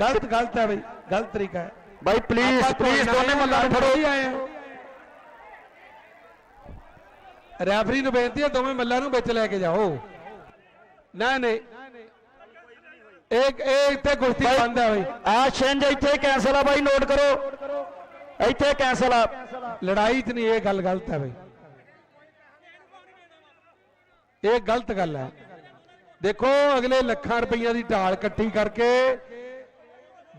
ਗਲਤ ਗਲਤ ਹੈ ਬਈ ਗਲਤ ਤਰੀਕਾ ਹੈ। ਬਾਈ ਪਲੀਜ਼ ਪਲੀਜ਼ ਦੋਨੇ ਮੱਲਾਂ ਨੂੰ ਫੜੋ। ਆਏ ਹਾਂ। ਰੈਫਰੀ ਨੂੰ ਬੇਨਤੀ ਹੈ ਦੋਵੇਂ ਮੱਲਾਂ ਨੂੰ ਵਿੱਚ ਲੈ ਕੇ ਜਾਓ। ਨਾ ਨਹੀਂ। ਇੱਕ ਇਹ ਇੱਥੇ ਕੁਸ਼ਤੀ ਬੰਦ ਹੈ ਬਈ। ਆ ਛਿੰਝ ਇੱਥੇ ਕੈਂਸਲ ਆ ਬਾਈ ਨੋਟ ਕਰੋ। ਇੱਥੇ ਕੈਂਸਲ ਆ। ਲੜਾਈ 'ਚ ਨਹੀਂ ਇਹ ਗੱਲ ਗਲਤ ਹੈ ਬਈ। ਇਹ ਗਲਤ ਗੱਲ ਹੈ। ਦੇਖੋ ਅਗਲੇ ਲੱਖਾਂ ਰੁਪਈਆ ਦੀ ਢਾਲ ਇਕੱਠੀ ਕਰਕੇ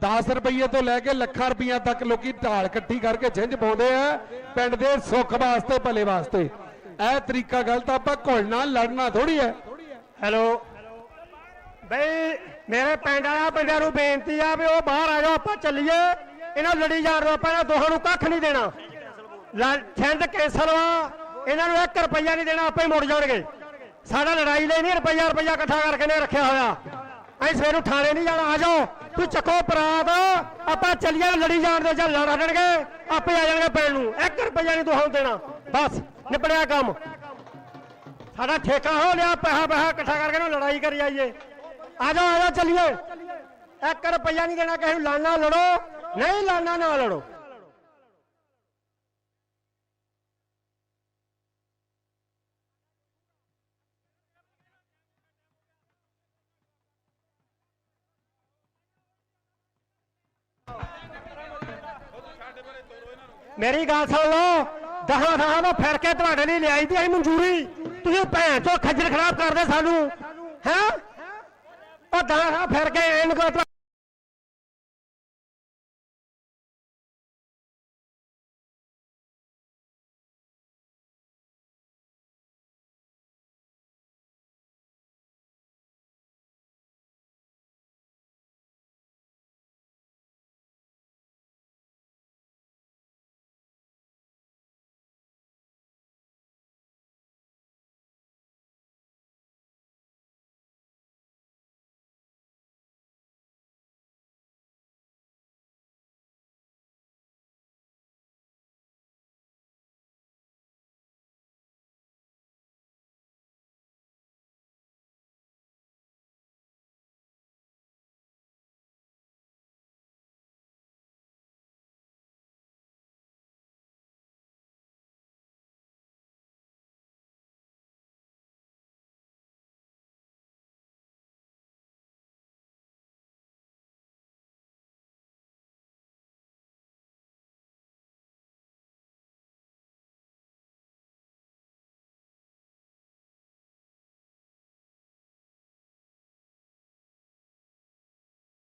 10 ਰੁਪਈਏ ਤੋਂ ਲੈ ਕੇ ਲੱਖਾਂ ਰੁਪਈਆ ਤੱਕ ਲੋਕੀ ਢਾਲ ਇਕੱਠੀ ਕਰਕੇ ਛਿੰਝ ਪਾਉਂਦੇ ਆ ਪਿੰਡ ਦੇ ਸੁੱਖ ਵਾਸਤੇ ਭਲੇ ਵਾਸਤੇ। ਇਹ ਤਰੀਕਾ ਗਲਤ ਆਪਾਂ ਘੁਲਣਾ ਲੜਨਾ ਥੋੜੀ ਹੈ ਹੈਲੋ। ਬਈ, ਮੇਰੇ ਪਿੰਡ ਵਾਲਿਆਂ ਪਿੰਡਾਂ ਨੂੰ ਬੇਨਤੀ ਆ ਵੀ ਉਹ ਬਾਹਰ ਆ ਜਾਓ, ਆਪਾਂ ਚੱਲੀਏ। ਇਹਨਾਂ ਲੜੀ ਜਾਣ ਨੂੰ ਆਪਾਂ ਇਹਨਾਂ ਦੋਹਾਂ ਨੂੰ ਕੱਖ ਨਹੀਂ ਦੇਣਾ। ਛਿੰਦ ਕੈਂਸਲ ਵਾ, ਇਹਨਾਂ ਨੂੰ 1 ਰੁਪਈਆ ਨਹੀਂ ਦੇਣਾ, ਆਪੇ ਮੁੜ ਜਾਣਗੇ। ਸਾਡਾ ਲੜਾਈ ਲਈ ਨਹੀਂ ਰੁਪਈਆ ਰੁਪਈਆ ਇਕੱਠਾ ਕਰਕੇ ਨੇ ਰੱਖਿਆ ਹੋਇਆ। ਅਸੀਂ ਸਵੇਰ ਨੂੰ ਥਾਣੇ ਨਹੀਂ ਜਾਣਾ, ਆ ਜਾਓ। ਤੂੰ ਚੱਕੋ ਪਰਾਤ, ਆਪਾਂ ਚੱਲੀਏ ਲੜੀ ਜਾਣ ਦੇ ਜਾਂ ਲੜ ਹਟਣਗੇ, ਆਪੇ ਆ ਜਾਣਗੇ ਪਿੰਡ ਨੂੰ। 1 ਰੁਪਈਆ ਨਹੀਂ ਨੂੰ ਦੇਣਾ। ਬਸ। ਨਿਬੜਿਆ ਕੰਮ। ਸਾਡਾ ਠੇਕਾ ਹੋ ਲਿਆ, ਪੈਸਾ ਪੈਸਾ ਇਕੱਠਾ ਕਰਕੇ ਨਾ ਲੜਾਈ ਕਰੀ ਜਾਈਏ। ਆ ਜਾ ਆ ਜਾਓ, ਚੱਲੀਏ। 1 ਰੁਪਈਆ ਨਹੀਂ ਦੇਣਾ ਕਿਸੇ ਨੂੰ ਲੜਨਾ ਲੜੋ, ਨਹੀਂ ਲੜਨਾ ਨਾ ਲੜੋ। ਮੇਰੀ ਗੱਲ ਸੁਣ ਲਓ। ਦਹਾਂ ਦਹਾਂ ਦਾ ਫਿਰ ਕੇ ਤੁਹਾਡੇ ਲਈ ਲਿਆਈ ਦੀ ਅਸੀਂ ਮਨਜ਼ੂਰੀ। ਤੁਸੀਂ ਭੈਣ ਚੋ ਖੱਜਲ ਖਰਾਬ ਕਰਦੇ ਸਾਨੂੰ। ਹੈ? ਉਹ ਦਹਾਂ ਦਹਾਂ ਫਿਰ ਕੇ ਇਹਨੂੰ